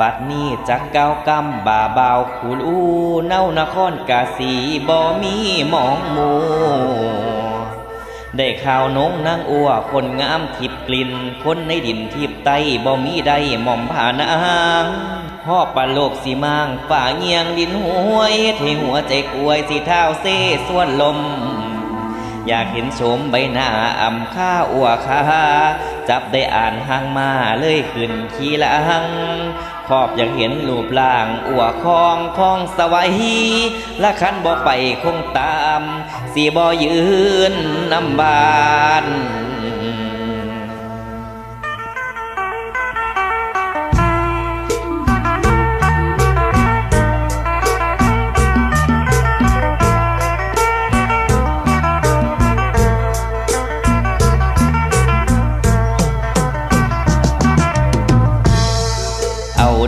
บัดนี้จักเก้ากำบ่าบาวคูลูเน่านครกาสีบ่มีมองมูได้ข่าวนงนางอัวคนงามทิพกลิ่น คนในดินทิพไตบ่มีใดหม่อมผานางพ่อปลาโลกสีมางฝ่าเงียงดินหวยเทหัวใจกวยสีเท้าเซ่ส่วนลม อยากเห็นโฉมใบหน้าอ่ำค่าอัวคา จับได้อ่านหางมาเลยขึ้นขี้หลังขอบอยากเห็นรูปร่างอัวคองคองสวัยละคันบ่ไปคงตาม สีบ่ยืนน้ำบาน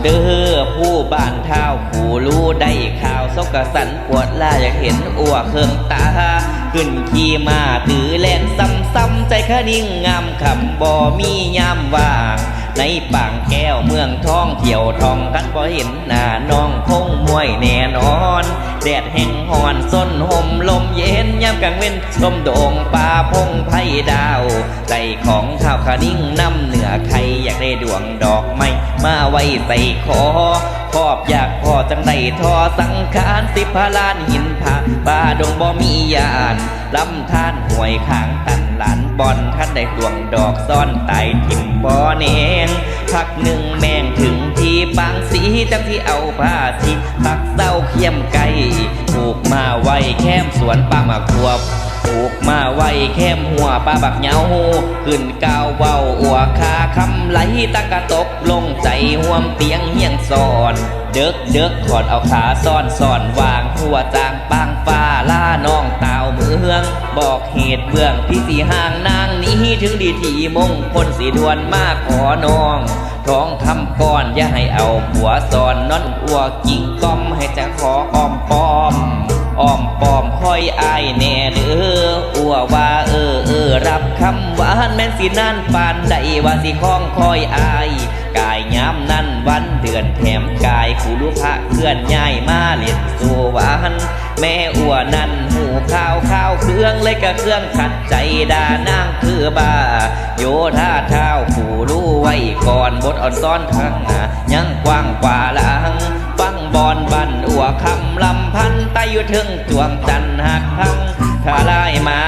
เด้อผู้บ้านเท้าผู้รู้ได้ข่าวสกสันปวดล่าอยากเห็นอ้วเครื่องตา ขึ้นขี่มาถือแลนซ้ำๆใจคนิ่งงามคำบ่มียามว่างในปางแก้วเมืองท้องเที่ยวทองกันบ่เห็นหน้าน้องคงมวยแน่นอน แดดแห้งหอนส้นห่มลมเย็น กลางเว้นลมโด่งป่าพงไผ่ดาวใจของข้าวขานิ่งน้ำเหนือใครอยากได้ดวงดอกไม้มาไว้ใส่คอขอบอยากพอจังได้ทอสังขารสิพาลานหินผาป่าดงบ่มียานลำธารห่วยขางตันหลานบอนท่านได้ดวงดอกซ่อนไตทิมบ่อเนง พักหนึ่งแมงถึงที่บางสีจังที่เอาผ้าสีปักเต้าเขียมไก่ผูกมาไว้แคมสวนป่าหมากทัวบผูกมาไว้แคมหัวปลาบักเหงาขึ้นกาวเว้าอัวคาคำไหลตะกะตกลงใจห่วมเตียงเฮียงซอน เดึกเดึกขอดเอาขาซ่อนซ่อนวางหัวจางปางฟ้าล่าน้องตาวเมือง บอกเหตุเบื้องพี่สีห่างนางนี้ถึงดีทีมงคลสีดวนมาขอน้องท้องคำก้อนอย่าให้เอาผัวซอนนอนอัวกิ่งก้อมให้จะขออ้อมปอมอ้อมปอมคอยอายแน่เด้ออัวว่าเออเออรับคำหวานแม่นสินั่นปานใดว่าสิคล้องคอยอายกายย้ำนั่นวันเดือนแถมกา ยขู่ลูกพระเคลื่อนย้ายมาเล่นสู่หวานแม่อัวนั่นหูข้าวข้าวเครื่องเลยกะเครื่องขัดใจดานางคือบ้า โยธาเท้าผู้รู้ไว้ก่อนบทอ่อนซ้อนทางหน้ายังกว้างกว่าลังฟังบอนบันอัวคำลำพันไตอยู่ถึงจวงจันหักพังทลายมา